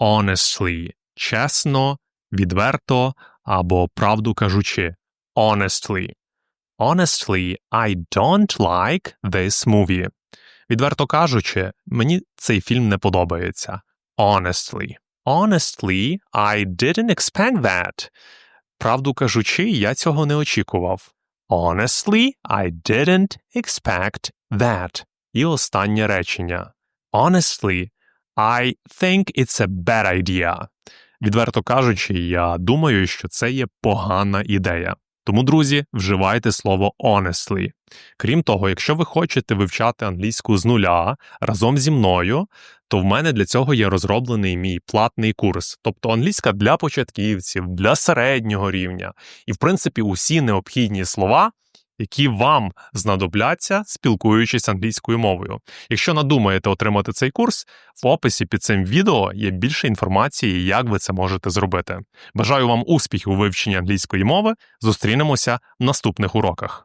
honestly – чесно, відверто або правду кажучи. Honestly. Honestly, I don't like this movie. Відверто кажучи, мені цей фільм не подобається. Honestly. Honestly, I didn't expect that. Правду кажучи, я цього не очікував. Honestly, I didn't expect that. І останнє речення. Honestly, I think it's a bad idea. Відверто кажучи, я думаю, що це є погана ідея. Тому, друзі, вживайте слово honestly. Крім того, якщо ви хочете вивчати англійську з нуля разом зі мною, то в мене для цього є розроблений мій платний курс, тобто англійська для початківців, для середнього рівня, і, в принципі, усі необхідні слова, які вам знадобляться, спілкуючись англійською мовою. Якщо надумаєте отримати цей курс, в описі під цим відео є більше інформації, як ви це можете зробити. Бажаю вам успіхів у вивченні англійської мови. Зустрінемося в наступних уроках.